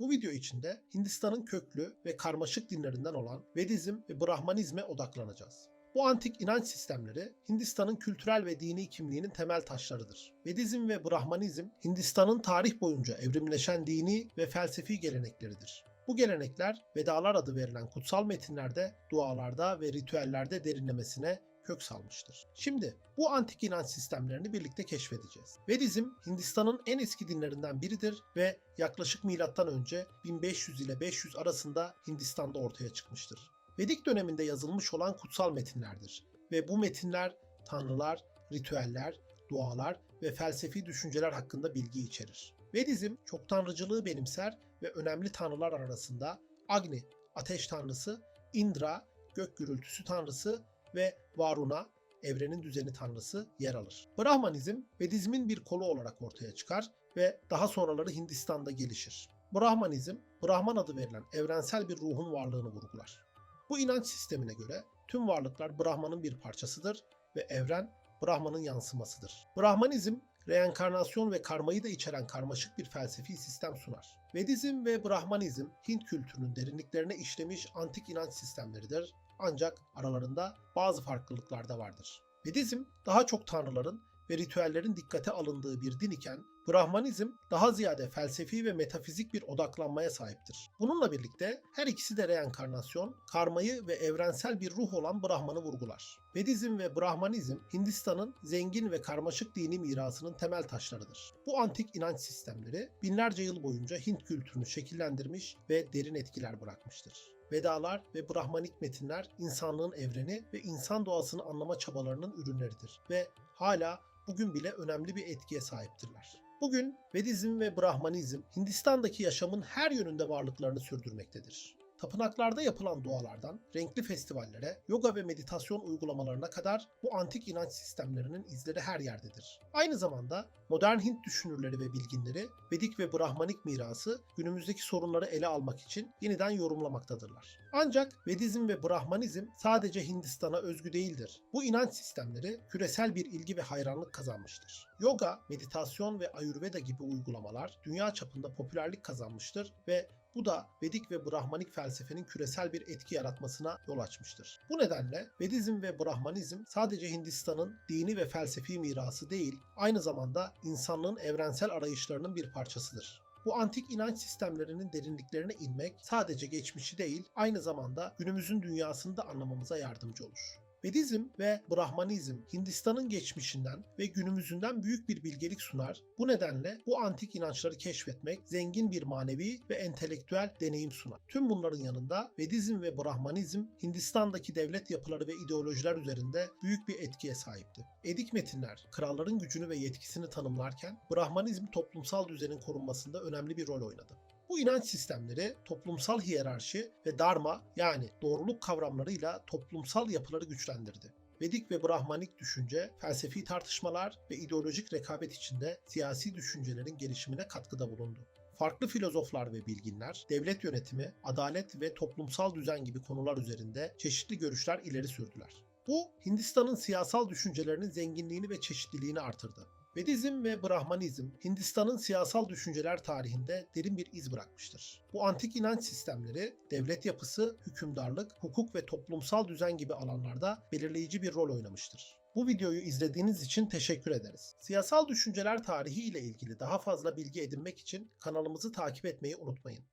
Bu video içinde Hindistan'ın köklü ve karmaşık dinlerinden olan Vedizm ve Brahmanizme odaklanacağız. Bu antik inanç sistemleri Hindistan'ın kültürel ve dini kimliğinin temel taşlarıdır. Vedizm ve Brahmanizm Hindistan'ın tarih boyunca evrimleşen dini ve felsefi gelenekleridir. Bu gelenekler Vedalar adı verilen kutsal metinlerde, dualarda ve ritüellerde derinlemesine kök salmıştır. Şimdi bu antik inanç sistemlerini birlikte keşfedeceğiz. Vedizm Hindistan'ın en eski dinlerinden biridir ve yaklaşık milattan önce 1500 ile 500 arasında Hindistan'da ortaya çıkmıştır. Vedik döneminde yazılmış olan kutsal metinlerdir ve bu metinler tanrılar, ritüeller, dualar ve felsefi düşünceler hakkında bilgi içerir. Vedizm çok tanrıcılığı benimser ve önemli tanrılar arasında Agni, ateş tanrısı, Indra, gök gürültüsü tanrısı ve Varuna, evrenin düzeni tanrısı yer alır. Brahmanizm, Vedizmin bir kolu olarak ortaya çıkar ve daha sonraları Hindistan'da gelişir. Brahmanizm, Brahman adı verilen evrensel bir ruhun varlığını vurgular. Bu inanç sistemine göre tüm varlıklar Brahman'ın bir parçasıdır ve evren Brahman'ın yansımasıdır. Brahmanizm, reenkarnasyon ve karmayı da içeren karmaşık bir felsefi sistem sunar. Vedizm ve Brahmanizm, Hint kültürünün derinliklerine işlemiş antik inanç sistemleridir ancak aralarında bazı farklılıklar da vardır. Vedizm daha çok tanrıların ve ritüellerin dikkate alındığı bir din iken Brahmanizm daha ziyade felsefi ve metafizik bir odaklanmaya sahiptir. Bununla birlikte her ikisi de reenkarnasyon, karmayı ve evrensel bir ruh olan Brahman'ı vurgular. Vedizm ve Brahmanizm Hindistan'ın zengin ve karmaşık dini mirasının temel taşlarıdır. Bu antik inanç sistemleri binlerce yıl boyunca Hint kültürünü şekillendirmiş ve derin etkiler bırakmıştır. Vedalar ve Brahmanik metinler insanlığın evreni ve insan doğasını anlama çabalarının ürünleridir ve hala bugün bile önemli bir etkiye sahiptirler. Bugün Vedizm ve Brahmanizm Hindistan'daki yaşamın her yönünde varlıklarını sürdürmektedir. Tapınaklarda yapılan dualardan renkli festivallere, yoga ve meditasyon uygulamalarına kadar bu antik inanç sistemlerinin izleri her yerdedir. Aynı zamanda modern Hint düşünürleri ve bilginleri Vedik ve Brahmanik mirası günümüzdeki sorunları ele almak için yeniden yorumlamaktadırlar. Ancak Vedizm ve Brahmanizm sadece Hindistan'a özgü değildir. Bu inanç sistemleri küresel bir ilgi ve hayranlık kazanmıştır. Yoga, meditasyon ve Ayurveda gibi uygulamalar dünya çapında popülerlik kazanmıştır ve bu da Vedik ve Brahmanik felsefenin küresel bir etki yaratmasına yol açmıştır. Bu nedenle Vedizm ve Brahmanizm sadece Hindistan'ın dini ve felsefi mirası değil, aynı zamanda insanlığın evrensel arayışlarının bir parçasıdır. Bu antik inanç sistemlerinin derinliklerine inmek sadece geçmişi değil, aynı zamanda günümüzün dünyasını da anlamamıza yardımcı olur. Vedizm ve Brahmanizm Hindistan'ın geçmişinden ve günümüzünden büyük bir bilgelik sunar. Bu nedenle bu antik inançları keşfetmek zengin bir manevi ve entelektüel deneyim sunar. Tüm bunların yanında Vedizm ve Brahmanizm Hindistan'daki devlet yapıları ve ideolojiler üzerinde büyük bir etkiye sahipti. Edik metinler kralların gücünü ve yetkisini tanımlarken Brahmanizm toplumsal düzenin korunmasında önemli bir rol oynadı. Bu inanç sistemleri toplumsal hiyerarşi ve dharma yani doğruluk kavramlarıyla toplumsal yapıları güçlendirdi. Vedik ve Brahmanik düşünce, felsefi tartışmalar ve ideolojik rekabet içinde siyasi düşüncelerin gelişimine katkıda bulundu. Farklı filozoflar ve bilginler, devlet yönetimi, adalet ve toplumsal düzen gibi konular üzerinde çeşitli görüşler ileri sürdüler. Bu, Hindistan'ın siyasal düşüncelerinin zenginliğini ve çeşitliliğini artırdı. Vedizm ve Brahmanizm Hindistan'ın siyasal düşünceler tarihinde derin bir iz bırakmıştır. Bu antik inanç sistemleri devlet yapısı, hükümdarlık, hukuk ve toplumsal düzen gibi alanlarda belirleyici bir rol oynamıştır. Bu videoyu izlediğiniz için teşekkür ederiz. Siyasal düşünceler tarihi ile ilgili daha fazla bilgi edinmek için kanalımızı takip etmeyi unutmayın.